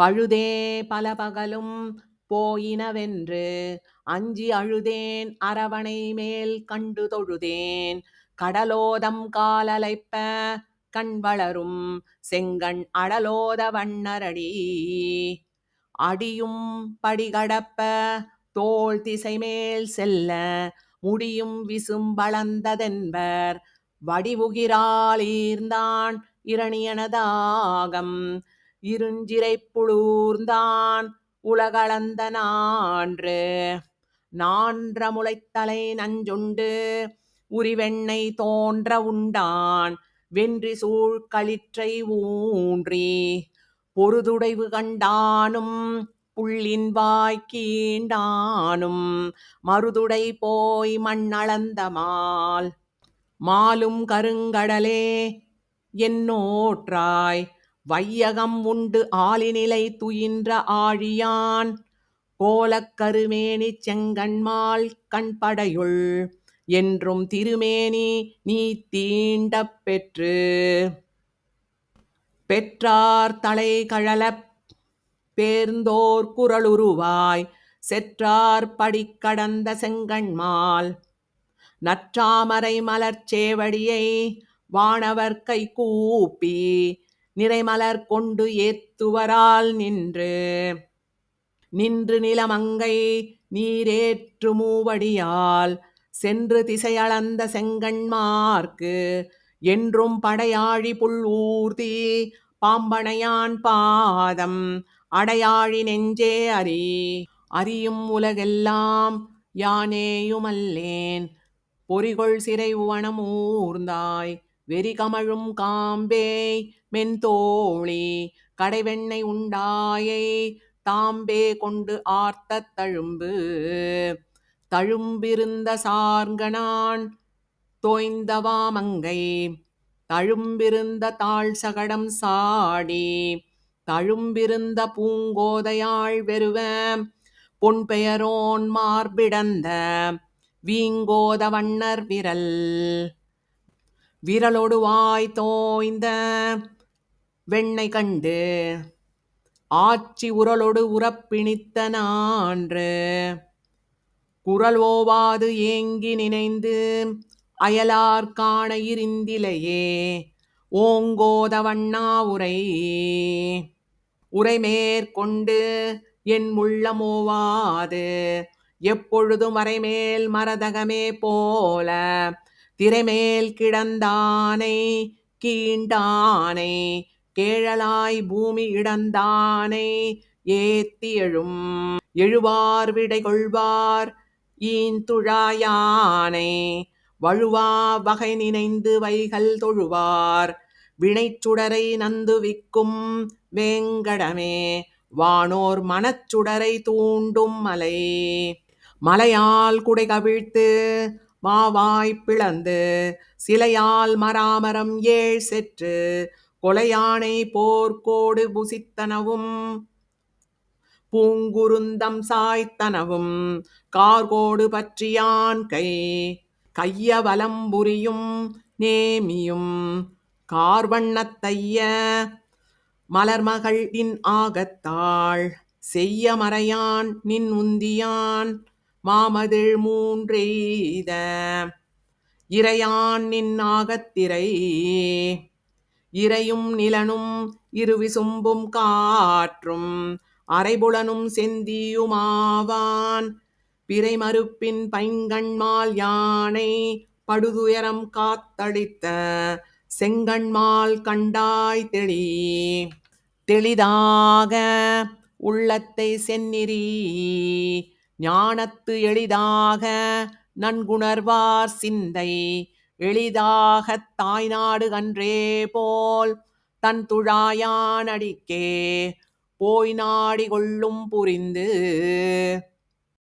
பழுதே பல பகலும் போயினவென்று அஞ்சி அழுதேன் அரவணை மேல் கண்டு தொழுதேன் கடலோதம் காலலைப்ப கண் வளரும் செங்கண் அடலோத வண்ணரடி. அடியும் படிகடப்ப தோள் திசைமேல் செல்ல முடியும் விசும் வளர்ந்ததென்பர் வடிவுகிறாளீர்ந்தான் இரணியனதாகம். இருஞ்சிறை புளூர்ந்தான் உலகளந்த நான்று. நான்ற முளைத்தலை நஞ்சுண்டு உரிவெண்ணை தோன்ற உண்டான். வென்றி சூழ் களிற்றை ஊன்றி பொருதுடைவு கண்டானும் புள்ளின் வாய்க்கீண்டானும் மருதுடை போய் மண்ணளந்த மால். மாலும் கருங்கடலே என்னோற்றாய் வையகம் உண்டு ஆலினிலை துயின்ற ஆழியான். கோலக் கருமேனிச் செங்கண்மால் கண்படையுள் என்றும் திருமேனி நீ தீண்டப் பெற்று. பெற்றார் தலை கழலப் பேர்ந்தோர் குரலுருவாய். செற்றார் படிக்கடந்த செங்கண்மால். நற்றாமரை மலர்ச்சேவடியை வானவர் கை கூப்பி நிறைமலர் கொண்டு ஏத்துவரால் நின்று. நின்று நிலமங்கை நீரேற்று மூவடியால் சென்று திசையளந்த செங்கண்மார்க்கு. என்றும் படையாழி புல் ஊர்தி பாம்பனையான் பாதம் அடையாழி நெஞ்சே அறி அறியும் உலகெல்லாம் யானேயுமல்லேன். பொறிகொள் சிறை உவனம் ஊர்ந்தாய் வெறி கமழும் காம்பேய் மென்தோழி கடைவெண்ணெய் உண்டாயை தாம்பே கொண்டு ஆர்த்த தழும்பு. தழும்பிருந்த சார்கனான் தோய்ந்தவாமங்கை தழும்பிருந்த தாழ் சகடம் சாடி தழும்பிருந்த பூங்கோதையாள் வெறுவ பொன் பெயரோன் மார்பிடந்த வீங்கோத வண்ணர் விரல். விரலொடு வாய் தோய்ந்த வெண்ணை கண்டு ஆட்சி உரலொடு உறப்பிணித்த நான்று. குரல் ஓவாது ஏங்கி நினைந்து அயலார் காண இருந்திலையே ஓங்கோத வண்ணா உரை. உரை மேற்கொண்டு என் உள்ளமோவாது எப்பொழுதும் மறைமேல் மரதகமே போல திரைமேல் கிடந்தானை கீண்டானை கேழலாய் பூமி இடந்தானை ஏத்தி எழும் எழுவார் விடை கொள்வார் ஈந்துழாயானை வழுவா வகை நினைந்து வைகள் தொழுவார் வினைச்சுடரை நந்து விக்கும் வேங்கடமே வானோர் மனச்சுடரை தூண்டும் மலை மலையால் குடை கவிழ்த்து மாவாய் பிளந்து சிலையால் மராமரம் ஏழ் செற்று கொலையானை போர்க்கோடு புசித்தனவும். பூங்குருந்தம் சாய்த்தனவும் கார்கோடு பற்றியான் கை. கைய வலம்புரியும் நேமியும் கார்வண்ணத்தைய மலர்மகள் இன் ஆகத்தாள். செய்ய மறையான் நின் உந்தியான். மாமதிழ் மூன்றெய்த இறையான் நின்னாகத்திரை இறையும் நிலனும் இருவிசும்பும் காற்றும். அரைபுலனும் செந்தியுமாவான். பிறை மறுப்பின் பைங்கண்மால் யானை படுதுயரம் காத்தளித்த செங்கண்மால் கண்டாய் தெளி. தெளிதாக உள்ளத்தை செந்நிறி. ஞானத்து எளிதாக நன்குணர்வார் சிந்தை எளிதாகத் தாய்நாடு கன்றே போல் தன் துழாயான் அடிக்கே போய் நாடி கொள்ளும் புரிந்து